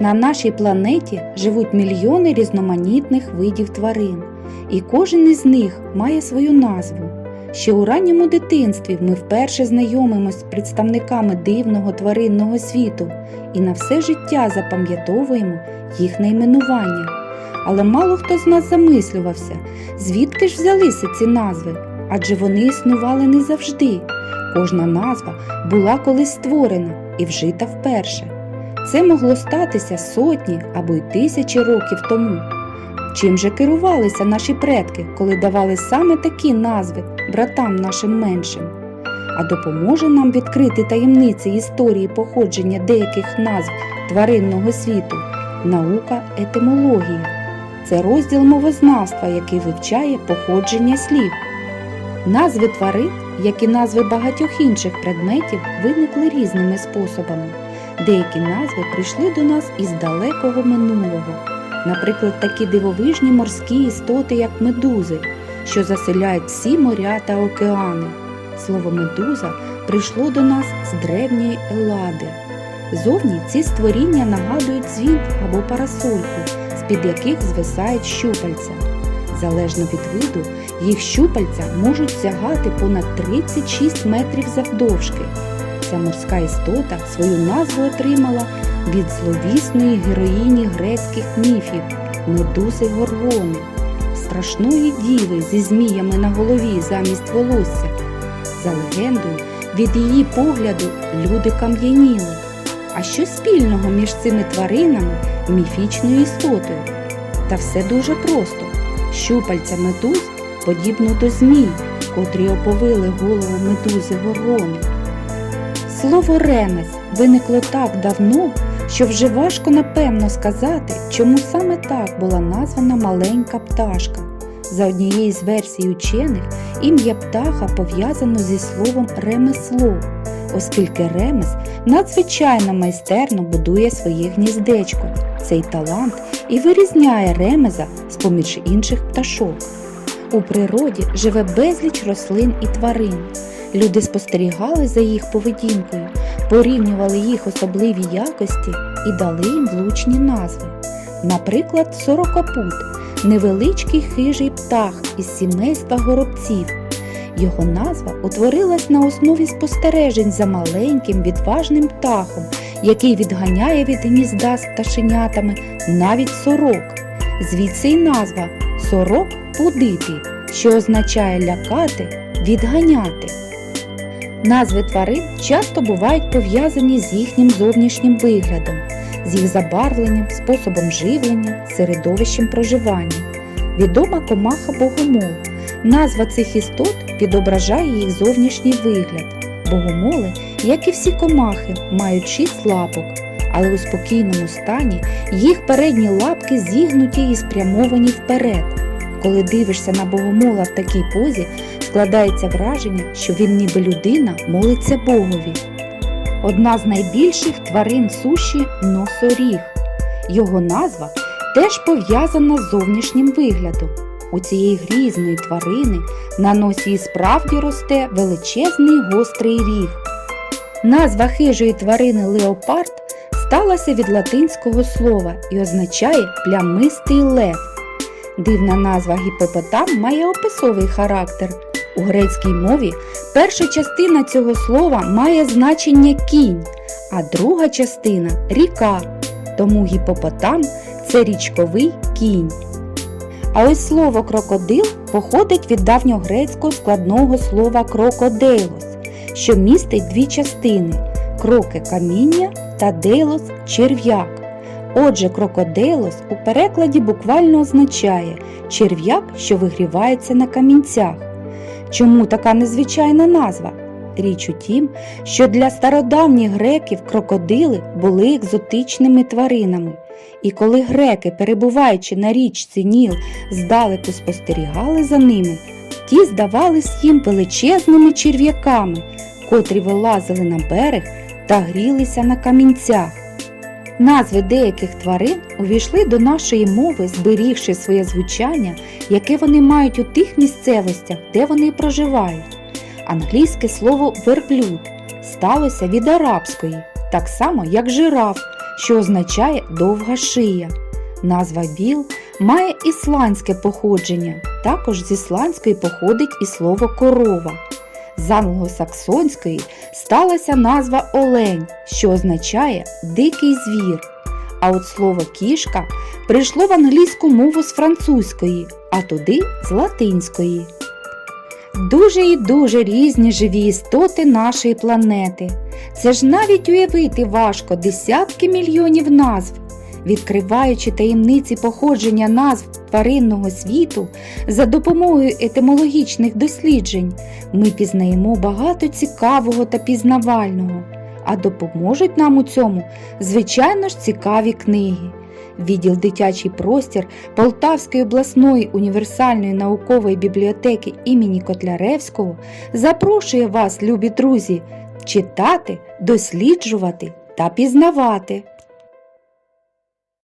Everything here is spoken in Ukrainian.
На нашій планеті живуть мільйони різноманітних видів тварин, і кожен із них має свою назву. Ще у ранньому дитинстві ми вперше знайомимося з представниками дивного тваринного світу і на все життя запам'ятовуємо їх найменування. Але мало хто з нас замислювався, звідки ж взялися ці назви, адже вони існували не завжди. Кожна назва була колись створена і вжита вперше. Це могло статися сотні або й тисячі років тому. Чим же керувалися наші предки, коли давали саме такі назви братам нашим меншим? А допоможе нам відкрити таємниці історії походження деяких назв тваринного світу наука етимології. Це розділ мовознавства, який вивчає походження слів. Назви тварин, як і назви багатьох інших предметів, виникли різними способами. Деякі назви прийшли до нас із далекого минулого. Наприклад, такі дивовижні морські істоти, як медузи, що заселяють всі моря та океани. Слово медуза прийшло до нас з древньої Елади. Зовні ці створіння нагадують дзвін або парасольку, з-під яких звисають щупальця. Залежно від виду, їх щупальця можуть сягати понад 36 метрів завдовжки. Ця морська істота свою назву отримала від зловісної героїні грецьких міфів медузи Горгони, страшної діви зі зміями на голові замість волосся. За легендою, від її погляду люди кам'яніли. А що спільного між цими тваринами міфічною істотою? Та все дуже просто. Щупальця медуз подібно до змій, котрі оповили голову медузи Горгони. Слово ремес виникло так давно, що вже важко напевно сказати, чому саме так була названа маленька пташка. За однією з версій учених, ім'я птаха пов'язано зі словом ремесло, оскільки ремес надзвичайно майстерно будує своє гніздечко. Цей талант і вирізняє ремеза з поміж інших пташок. У природі живе безліч рослин і тварин. Люди спостерігали за їх поведінкою, порівнювали їх особливі якості і дали їм влучні назви. Наприклад, сорокопут невеличкий хижий птах із сімейства горобців. Його назва утворилась на основі спостережень за маленьким відважним птахом, який відганяє від гнізда з пташенятами навіть сорок. Звідси й назва сорок пудити, що означає лякати, відганяти. Назви тварин часто бувають пов'язані з їхнім зовнішнім виглядом, з їх забарвленням, способом живлення, середовищем проживання. Відома комаха богомол. Назва цих істот відображає їх зовнішній вигляд. Богомоли, як і всі комахи, мають шість лапок, але у спокійному стані їх передні лапки зігнуті і спрямовані вперед. Коли дивишся на богомола в такій позі, складається враження, що він ніби людина молиться Богові. Одна з найбільших тварин суші носоріг. Його назва теж пов'язана з зовнішнім виглядом. У цієї грізної тварини на носі і справді росте величезний гострий ріг. Назва хижої тварини леопард сталася від латинського слова і означає плямистий лев. Дивна назва гіпопотам має описовий характер. У грецькій мові перша частина цього слова має значення кінь, а друга частина ріка. Тому гіпопотам це річковий кінь. А ось слово крокодил походить від давньогрецького складного слова крокодейлос, що містить дві частини кроки каміння та дейлос черв'як. Отже, крокодейлос у перекладі буквально означає черв'як, що вигрівається на камінцях. Чому така незвичайна назва? Річ у тім, що для стародавніх греків крокодили були екзотичними тваринами. І коли греки, перебуваючи на річці Ніл, здалеку спостерігали за ними, ті здавались їм величезними черв'яками, котрі вилазили на берег та грілися на камінцях. Назви деяких тварин увійшли до нашої мови, зберігши своє звучання, яке вони мають у тих місцевостях, де вони проживають. Англійське слово верблюд сталося від арабської, так само як жираф, що означає довга шия. Назва біл має ісландське походження. Також з ісландської походить і слово корова. З англосаксонської сталася назва олень, що означає дикий звір. А от слово кішка прийшло в англійську мову з французької, а туди з латинської. Дуже і дуже різні живі істоти нашої планети. Це ж навіть уявити важко десятки мільйонів назв. Відкриваючи таємниці походження назв тваринного світу за допомогою етимологічних досліджень, ми пізнаємо багато цікавого та пізнавального, а допоможуть нам у цьому, звичайно ж, цікаві книги. Відділ дитячий простір Полтавської обласної універсальної наукової бібліотеки імені Котляревського запрошує вас, любі друзі, читати, досліджувати та пізнавати.